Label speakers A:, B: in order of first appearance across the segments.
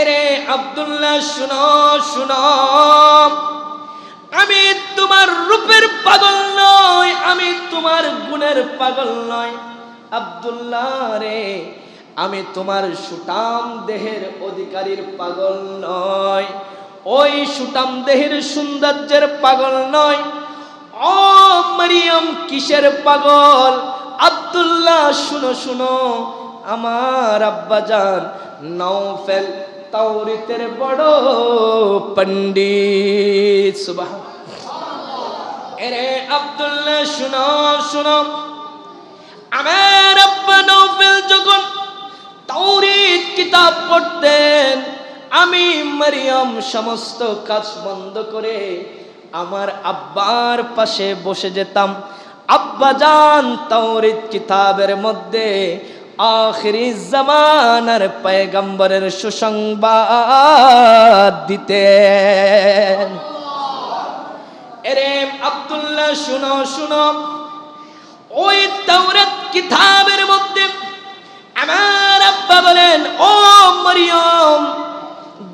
A: এরে আব্দুল্লাহ, শুনো শুনো। আমি তোমার রূপের পাগল নয় আমি তোমার গুণের পাগল নয় আব্দুল্লাহ রে, আমি তোমার সুটাম দেহের অধিকারীর পাগল নয় ওই সুটাম দেহের সৌন্দর্যের পাগল নয় ও মারিয়াম, কিসের পাগল? আব্দুল্লাহ, শুনো শুনো। আমার আব্বাজান নৌফেল তাওরিতের বড় পণ্ডিত সুবাহ এরে আব্দুল্লাহ শুনো শুনো আমার যখন তাওরিত কিতাব পড়তেন আমি মারিয়াম সমস্ত কাজ বন্ধ করে আমার আব্বার পাশে বসে যেতাম আব্বা জান তাওরিত কিতাবের মধ্যে আখিরি জামানার পয়গম্বরের সুসংবাদ দিতেন এরে আব্দুল্লাহ, শুনো শুনো। ওই তাওরাত কিতাবের মধ্যে আমার আব্বা বলেন, ও মরিয়ম,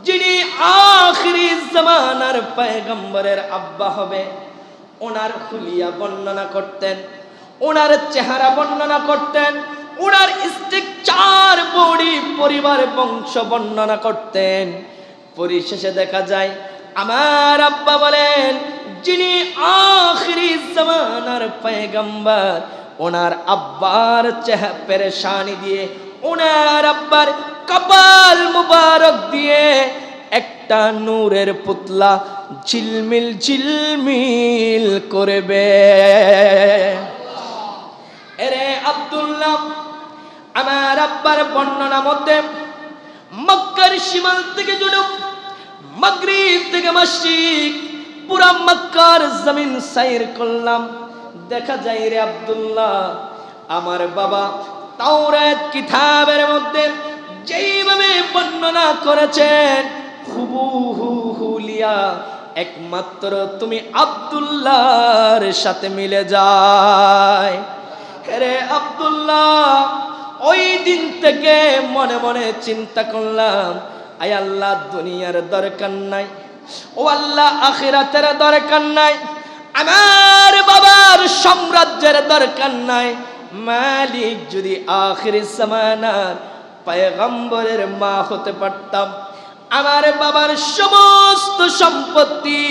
A: যিনি আখিরি জামানার পয়গম্বরের আব্বা হবে, ওনার খুলিয়া বর্ণনা করতেন, ওনার চেহারা বর্ণনা করতেন ওনার স্ট্রাকচার বডি পরিবার বংশ বর্ণনা করতেন। পরিশেষে দেখা যায়, আমার আব্বা বলেন, যিনি আখিরি জামানার পয়গম্বর, ওনার আব্বার চেহা পেরেশানি দিয়ে ওনার আব্বার কপাল মুবারক দিয়ে একটা নূরের পুতলা ঝিলমিল ঝিলমিল করবে। এরে আব্দুল্লাহ আমার আব্বার বর্ণনা মধ্যে মক্কার সীমাল থেকে জুনুব মাগরিব থেকে মসজিদ পুরা মক্কার জমিন সাইর করলাম। দেখা যায় রে আব্দুল্লাহ, আমার বাবা তাওরাত কিতাবের মধ্যে যেইভাবে বর্ণনা করেছেন হুবু হু হুলিয়া, একমাত্র তুমি আব্দুল্লাহর সাথে মিলে যায়। রে আব্দুল্লাহ ওই দিন থেকে মনে মনে চিন্তা করলাম, আয় আল্লাহ, দুনিয়ার দরকার নাই। ও আল্লাহ, আখিরাতের দরকার নাই। আমার বাবার সাম্রাজ্যের দরকার নাই। মালিক যদি আখির জামানার পয়গম্বরের মা হতে পারতাম, আমার বাবার সমস্ত সম্পত্তি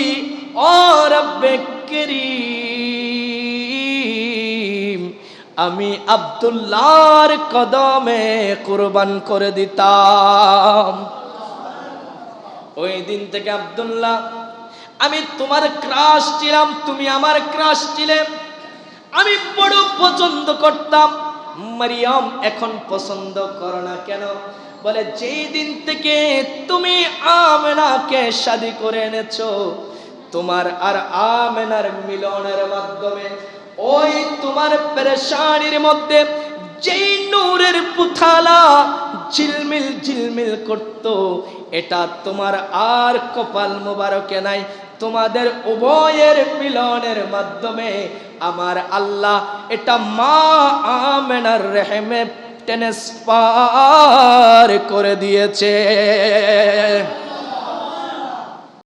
A: ও রব্বে করিম আমি আব্দুল্লাহর কদমে কুরবান করে দিতাম। ওই দিন থেকে আব্দুল্লাহ, আমি তোমার ক্রাশ ছিলাম, তুমি আমার ক্রাশ ছিলে। আমি বড় পছন্দ করতাম। মারিয়াম এখন পছন্দ করো না কেন? বলে, যেই দিন থেকে তুমি আমেনাকে শাদি করে এনেছো, তোমার আর আমেনার মিলনের মাধ্যমে ওই তোমার পেরেশানির মধ্যে যেই নূরের পুথালা ঝিলমিল ঝিলমিল করত, এটা তোমার আর কপাল মোবারকে নাই। তোমাদের উভয়ের মিলনের মাধ্যমে আমার আল্লাহ এটা মা আমেনার রেহেমে টেনেস পার করে দিয়েছে।